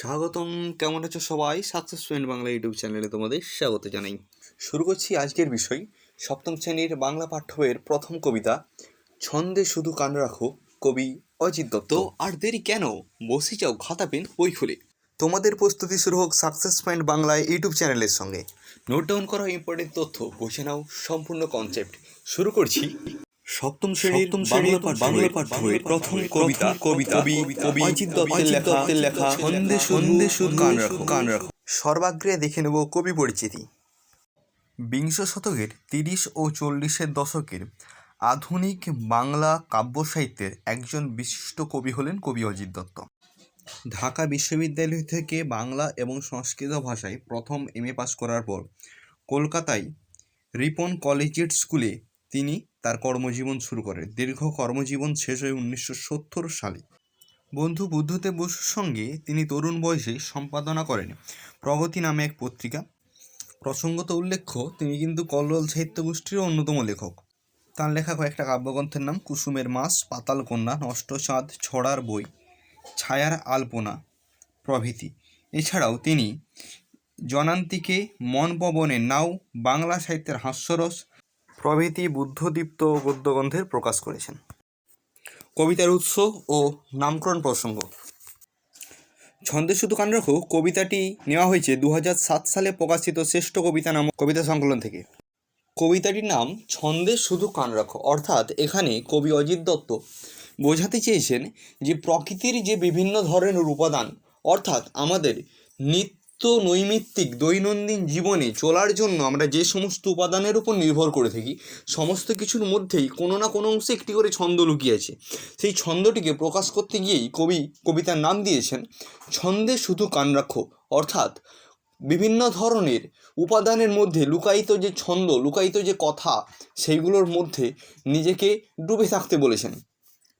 স্বাগতম কেমন আছো সবাই? সাকসেস ফ্রেন্ড বাংলা ইউটিউব চ্যানেলে তোমাদের স্বাগত জানাই। শুরু করছি আজকের বিষয় সপ্তম শ্রেণির বাংলা পাঠ্য বইয়ের প্রথম কবিতা ছন্দে শুধু কান রাখো কবি অজিত দত্ত। আর দেরি কেন? বসে যাও খাতা পেন বই খুলে। তোমাদের প্রস্তুতি শুরু হোক সাকসেস পয়েন্ট বাংলায় ইউটিউব চ্যানেলের সঙ্গে। নোট ডাউন করা ইম্পর্টেন্ট তথ্য বুঝে নাও সম্পূর্ণ কনসেপ্ট। শুরু করছি। সপ্তম শ্রেণির বাংলা পাঠ্য বইয়ের প্রথম কবিতা কবিতা কবি অজিত দত্তের লেখা ছন্দে ছন্দে শুধু কান রাখো। কান রাখো। সর্বাগ্রে দেখে নেব কবি পরিচিতি। বিংশ শতকের তিরিশ ও চল্লিশের দশকের আধুনিক বাংলা কাব্য সাহিত্যের একজন বিশিষ্ট কবি হলেন কবি অজিত দত্ত। ঢাকা বিশ্ববিদ্যালয় থেকে বাংলা এবং সংস্কৃত ভাষায় প্রথম এম এ পাস করার পর কলকাতায় রিপন কলেজিয়েট স্কুলে তিনি তার কর্মজীবন শুরু করেন। দীর্ঘ কর্মজীবন শেষ হয় উনিশশো সত্তর সালে। বন্ধু বুদ্ধদেব বসুর সঙ্গে তিনি তরুণ বয়সে সম্পাদনা করেন। প্রগতি নামে এক পত্রিকা। প্রসঙ্গত উল্লেখ্য, তিনি কিন্তু কল্লোল সাহিত্য গোষ্ঠীর অন্যতম লেখক। তার লেখা কয়েকটা কাব্যগ্রন্থের নাম কুসুমের মাস পাতাল কন্যা নষ্ট চাঁদ ছড়ার বই, ছায়ার আলপনা, প্রভৃতি। এছাড়াও তিনি জনান্তিকে মন পবনে নাও, বাংলা সাহিত্যের হাস্যরস প্রভৃতি বুদ্ধদীপ্ত গদ্যগ্রন্থের প্রকাশ করেছেন। কবিতার উৎস ও নামকরণ প্রসঙ্গ। ছন্দে শুধু কান রাখো, কবিতাটি নেওয়া হয়েছে দু সালে প্রকাশিত শ্রেষ্ঠ কবিতা নামক কবিতা সংকলন থেকে। কবিতাটির নাম ছন্দে শুধু কান রাখো, অর্থাৎ এখানে কবি অজিত দত্ত বোঝাতে চেয়েছেন যে প্রকৃতির যে বিভিন্ন ধরনের উপাদান, অর্থাৎ আমাদের নিত্য নৈমিত্তিক দৈনন্দিন জীবনে চলার জন্য আমরা যে সমস্ত উপাদানের উপর নির্ভর করে থাকি, সমস্ত কিছুর মধ্যেই কোনো না কোনো অংশে একটি করে ছন্দ লুকিয়ে আছে। সেই ছন্দটিকে প্রকাশ করতে গিয়েই কবি কবিতার নাম দিয়েছেন, ছন্দে শুধু কান রাখো অর্থাৎ বিভিন্ন ধরনের উপাদানের মধ্যে লুকায়িত যে ছন্দ, লুকায়িত যে কথা, সেইগুলোর মধ্যে নিজেকে ডুবে থাকতে বলেছেন।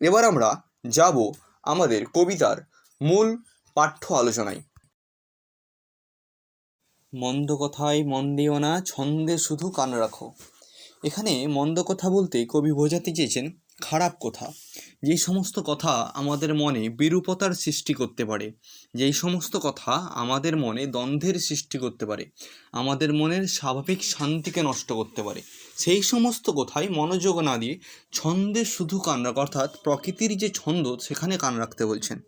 এবার আমরা যাব আমাদের কবিতার মূল পাঠ্য আলোচনায়। মন্দ কথায় মন দিও না, ছন্দে শুধু কান রাখো। এখানে মন্দ কথা বলতে কবি বোঝাতে চেয়েছেন, খারাপ কথা। যেই সমস্ত কথা আমাদের মনে বিরূপতার সৃষ্টি করতে পারে, যেই সমস্ত কথা আমাদের মনে দ্বন্দ্বের সৃষ্টি করতে পারে, আমাদের মনের স্বাভাবিক শান্তিকে নষ্ট করতে পারে, সেই সমস্ত কথায় মনোযোগ না দিয়ে ছন্দে শুধু কান রাখা, অর্থাৎ প্রকৃতির যে ছন্দ সেখানে কান রাখতে বলছেন।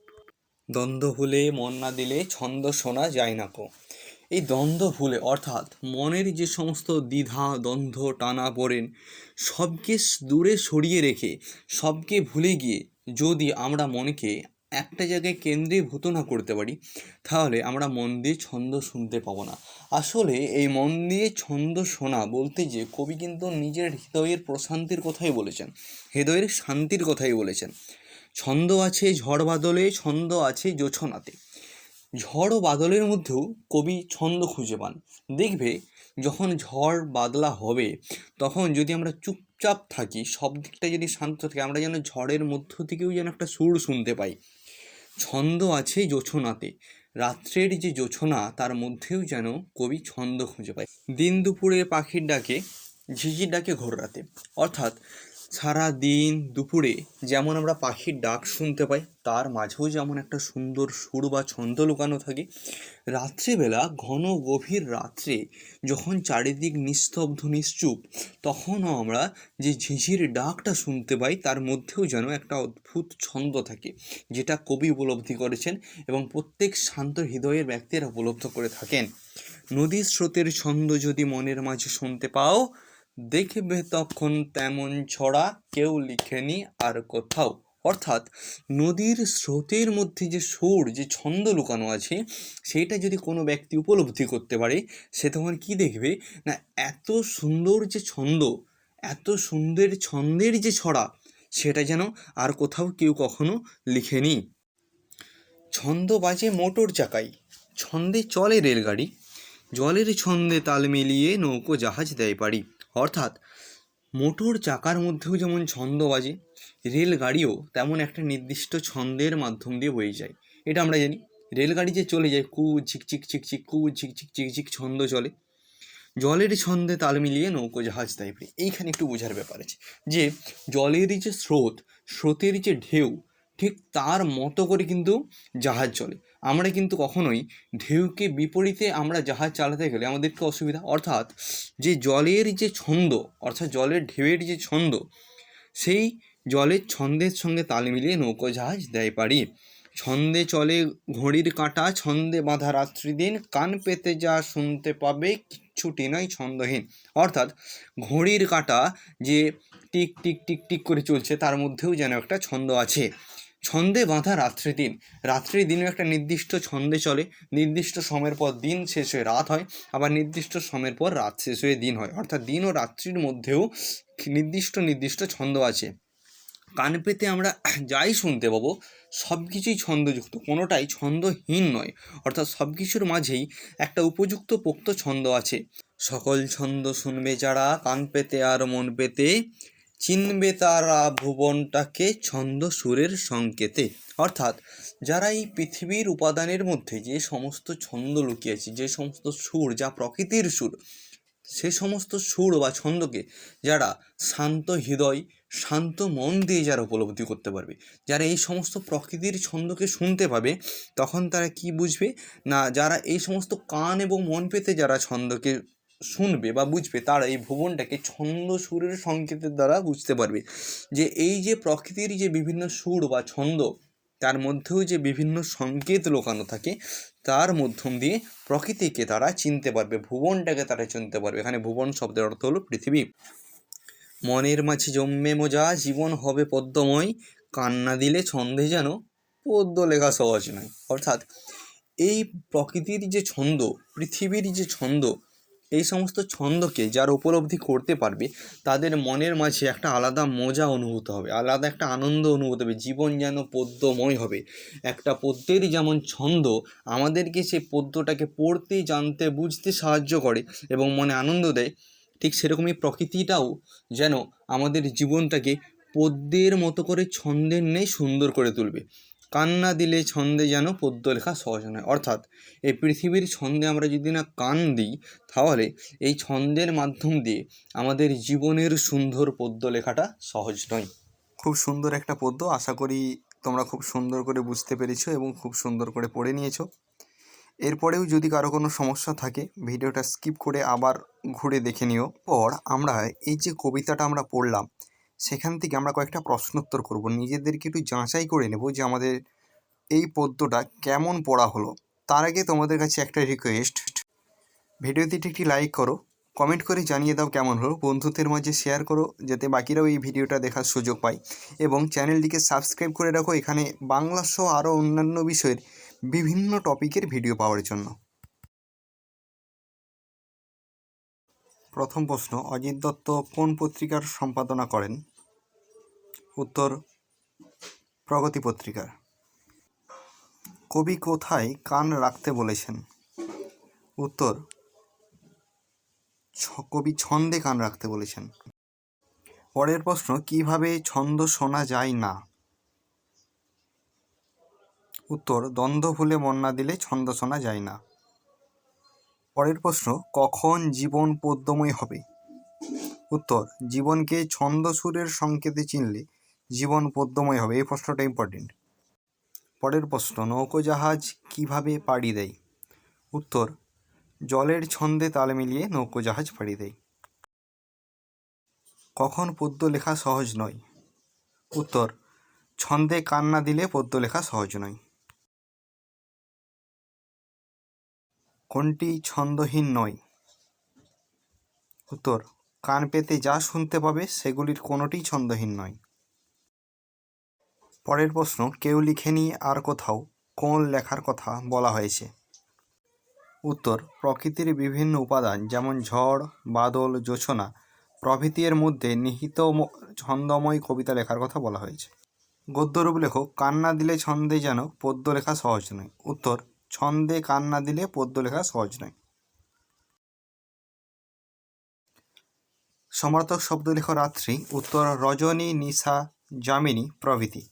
দ্বন্দ্ব হলে মন না দিলে ছন্দ শোনা যায় না কো। এই দ্বন্দ্ব ভুলে, অর্থাৎ মনের যে সমস্ত দ্বিধা, দ্বন্দ্ব, টানা পড়েন, সবকে দূরে সরিয়ে রেখে, সবকে ভুলে গিয়ে যদি আমরা মনকে একটা জায়গায় কেন্দ্রীভূত না করতে পারি, তাহলে আমরা মন দিয়ে ছন্দ শুনতে পাবো না। আসলে এই মন দিয়ে ছন্দ শোনা বলতে যে কবি কিন্তু নিজের হৃদয়ের প্রশান্তির কথাই বলেছেন, হৃদয়ের শান্তির কথাই বলেছেন। ছন্দ আছে ঝড় বাদলে, ছন্দ আছে জোছনাতে। ঝড় ও বাদলের মধ্যেও কবি ছন্দ খুঁজে পান। দেখবে, যখন ঝড় বাদলা হবে, তখন যদি আমরা চুপচাপ থাকি, সব দিকটা যদি শান্ত থাকে, আমরা যেন ঝড়ের মধ্য থেকেও যেন একটা সুর শুনতে পাই। ছন্দ আছে জোছনাতে রাত্রের যে জোছনা তার মধ্যেও যেন কবি ছন্দ খুঁজে পায়। দিন দুপুরে পাখির ডাকে, ঝিঝির ডাকে ঘোর রাতে। অর্থাৎ সারা দিন দুপুরে যেমন আমরা পাখির ডাক শুনতে পাই, তার মাঝেও যেমন একটা সুন্দর সুর বা ছন্দ লুকানো থাকে, রাত্রিবেলা ঘন গভীর রাত্রে যখন চারিদিক নিস্তব্ধ, নিশ্চুপ, তখনও আমরা যে ঝিঝির ডাকটা শুনতে পাই, তার মধ্যেও যেন একটা অদ্ভুত ছন্দ থাকে, যেটা কবি উপলব্ধি করেছেন এবং প্রত্যেক শান্ত হৃদয়ের ব্যক্তিরা উপলব্ধ করে থাকেন। নদীর স্রোতের ছন্দ যদি মনের মাঝে শুনতে পাও দেখবে তখন তেমন ছড়া কেউ লিখেনি আর কোথাও। অর্থাৎ নদীর স্রোতের মধ্যে যে সুর, যে ছন্দ লুকানো আছে সেইটা যদি কোনো ব্যক্তি উপলব্ধি করতে পারে, সে তখন কী দেখবে? না, এত সুন্দর যে ছন্দ, এত সুন্দর ছন্দের যে ছড়া, সেটা যেন আর কোথাও কেউ কখনো লিখেনি। ছন্দ বাজে মোটর চাকাই ছন্দে চলে রেলগাড়ি, জলের ছন্দে তাল মিলিয়ে নৌকো জাহাজ দেয় পারি অর্থাৎ মোটর চাকার মধ্যেও যেমন ছন্দ বাজে, রেলগাড়িও তেমন একটা নির্দিষ্ট ছন্দের মাধ্যম দিয়ে বয়ে যায়। এটা আমরা জানি। রেলগাড়ি যে চলে যায়, কু ঝিকচিক ঝিকচিক কু ঝিকচিক ঝিকঝিক ছন্দ চলে। জলের ছন্দে তাল মিলিয়ে নৌকো, জাহাজ দেয় পারি এইখানে একটু বোঝার ব্যাপার আছে যে, জলের যে স্রোত, স্রোতের যে ঢেউ, ঠিক তার মতো করে কিন্তু জাহাজ চলে। আমরা কিন্তু কখনোই ঢেউকে বিপরীতে আমরা জাহাজ চালাতে গেলে আমাদেরকে অসুবিধা। অর্থাৎ যে জলের যে ছন্দ, অর্থাৎ জলের ঢেউয়ের যে ছন্দ, সেই জলের ছন্দের সঙ্গে তাল মিলিয়ে নৌকো জাহাজ দেয় পারি ছন্দে চলে ঘড়ির কাঁটা, ছন্দে বাঁধা রাত্রি দিন, কান পেতে যা শুনতে পাবে কিচ্ছুটি নয় ছন্দহীন। অর্থাৎ ঘড়ির কাঁটা যে টিক টিক টিক টিক করে চলছে, তার মধ্যেও যেন একটা ছন্দ আছে। ছন্দে বাঁধা রাত্রি দিন। রাত্রি দিনও একটা নির্দিষ্ট ছন্দে চলে। নির্দিষ্ট সময়ের পর দিন শেষ হয়ে রাত হয়, আবার নির্দিষ্ট সময়ের পর রাত শেষ হয়ে দিন হয়। অর্থাৎ দিন ও রাত্রির মধ্যেও নির্দিষ্ট নির্দিষ্ট ছন্দ আছে। কান পেতে আমরা যাই শুনতে পাবো সব কিছুই ছন্দযুক্ত। কোনোটাই ছন্দহীন নয়। অর্থাৎ সব কিছুর মাঝেই একটা উপযুক্ত পোক্ত ছন্দ আছে। সকল ছন্দ শুনবে যারা, কান পেতে আর মন পেতে। চিনবে তারা ভুবনটাকে ছন্দ সুরের সংকেতে। অর্থাৎ যারা এই পৃথিবীর উপাদানের মধ্যে যে সমস্ত ছন্দ লুকিয়েছে, যে সমস্ত সুর, যা প্রকৃতির সুর, সে সমস্ত সুর বা ছন্দকে যারা শান্ত হৃদয়, শান্ত মন দিয়ে যারা উপলব্ধি করতে পারবে, যারা এই সমস্ত প্রকৃতির ছন্দকে শুনতে পাবে, তখন তারা কি বুঝবে? না, যারা এই সমস্ত কান এবং মন পেতে যারা ছন্দকে শুনবে বা বুঝবে, তারা এই ভুবনটাকে ছন্দ সুরের সংকেতের দ্বারা বুঝতে পারবে। যে এই যে প্রকৃতির যে বিভিন্ন সুর বা ছন্দ, তার মধ্যেও যে বিভিন্ন সংকেত লোকানো থাকে, তার মধ্যম দিয়ে প্রকৃতিকে তারা চিনতে পারবে, ভুবনটাকে তারা চিনতে পারবে। এখানে ভুবন শব্দের অর্থ হলো পৃথিবী। মনের মাঝে জন্মে মোজা, জীবন হবে পদ্মময়, কান্না দিলে ছন্দে যেন পদ্য লেখা সহজ নয়। অর্থাৎ এই প্রকৃতির যে ছন্দ, পৃথিবীর যে ছন্দ এই সমস্ত ছন্দকে যারা উপলব্ধি করতে পারবে, তাদের মনের মাঝে একটা আলাদা মজা অনুভূত হবে, আলাদা একটা আনন্দ অনুভূত হবে, জীবন যেন পদ্যময় হবে। একটা পদ্যের যেমন ছন্দ, আমাদেরকে সেই পদ্যটাকে পড়তে, জানতে, বুঝতে সাহায্য করে এবং মনে আনন্দ দেয়, ঠিক সেরকমই প্রকৃতিটাও যেন আমাদের জীবনটাকে পদ্যের মতো করে ছন্দের নেই সুন্দর করে তুলবে। কান্না দিলে ছন্দে যেন পদ্য লেখা সহজ নয়। অর্থাৎ এই পৃথিবীর ছন্দে আমরা যদি না কান দিই, তাহলে এই ছন্দের মাধ্যম দিয়ে আমাদের জীবনের সুন্দর পদ্য লেখাটা সহজ নয়। খুব সুন্দর একটা পদ্য, আশা করি তোমরা খুব সুন্দর করে বুঝতে পেরেছ এবং খুব সুন্দর করে পড়ে নিয়েছো। এরপরেও যদি কারও কোনো সমস্যা থাকে, ভিডিওটা স্কিপ করে আবার ঘুরে দেখে নিও। পর আমরা এই যে কবিতাটা আমরা পড়লাম সেখান থেকে আমরা কয়েকটা প্রশ্নোত্তর করব। নিজেদেরকে একটু যাচাই করে নেব যে আমাদের এই পদ্যটা কেমন পড়া হলো। তার আগে তোমাদের কাছে একটা রিকোয়েস্ট ভিডিওটিতে একটি লাইক করো কমেন্ট করে জানিয়ে দাও কেমন হলো, বন্ধুদের মাঝে শেয়ার করো, যাতে বাকিরাও এই ভিডিওটা দেখার সুযোগ পায়। এবং চ্যানেলটিকে সাবস্ক্রাইব করে রাখো, এখানে বাংলা সহ আরও অন্যান্য বিষয়ের বিভিন্ন টপিকের ভিডিও পাওয়ার জন্য। প্রথম প্রশ্ন, অজিত দত্ত কোন পত্রিকার সম্পাদনা করেন? উত্তর প্রগতি পত্রিকার। কবি কোথায় কান রাখতে বলেছেন? উত্তর কবি ছন্দে কান রাখতে বলেছেন। পরের প্রশ্ন, কীভাবে ছন্দ শোনা যায় না? উত্তর, দ্বন্দ্ব ভুলে না দিলে ছন্দ শোনা যায় না। পরের প্রশ্ন, কখন জীবন পদ্যময় হবে? উত্তর, জীবনকে ছন্দ সুরের সংকেতে চিনলে জীবন পদ্যময় হবে। এই প্রশ্নটা ইম্পর্টেন্ট পরের প্রশ্ন, নৌকোজাহাজ কীভাবে পাড়ি দেয়? উত্তর, জলের ছন্দে তাল মিলিয়ে নৌকোজাহাজ পাড়ি দেয়। কখন পদ্য লেখা সহজ নয়? উত্তর, ছন্দে কান্না দিলে পদ্য লেখা সহজ নয়। কোনটি ছন্দহীন নয়? উত্তর, কান পেতে যা শুনতে পাবে সেগুলির কোনোটিই ছন্দহীন নয়। পরের প্রশ্ন, কেউ লিখেনি আর কোথাও, কোন লেখার কথা বলা হয়েছে? উত্তর, প্রকৃতির বিভিন্ন উপাদান যেমন ঝড়, বাদল, জোছনা, প্রভৃতির মধ্যে নিহিত ছন্দময় কবিতা লেখার কথা বলা হয়েছে। গদ্যরূপ লেখক, কান্না দিলে ছন্দে যেন পদ্য লেখা সহজ নয়। উত্তর, ছন্দে কান্না দিলে পদ্য লেখা সহজ নয়। সমার্থক শব্দ লেখ রাত্রি উত্তর, রজনী নিশা যামিনী প্রভৃতি।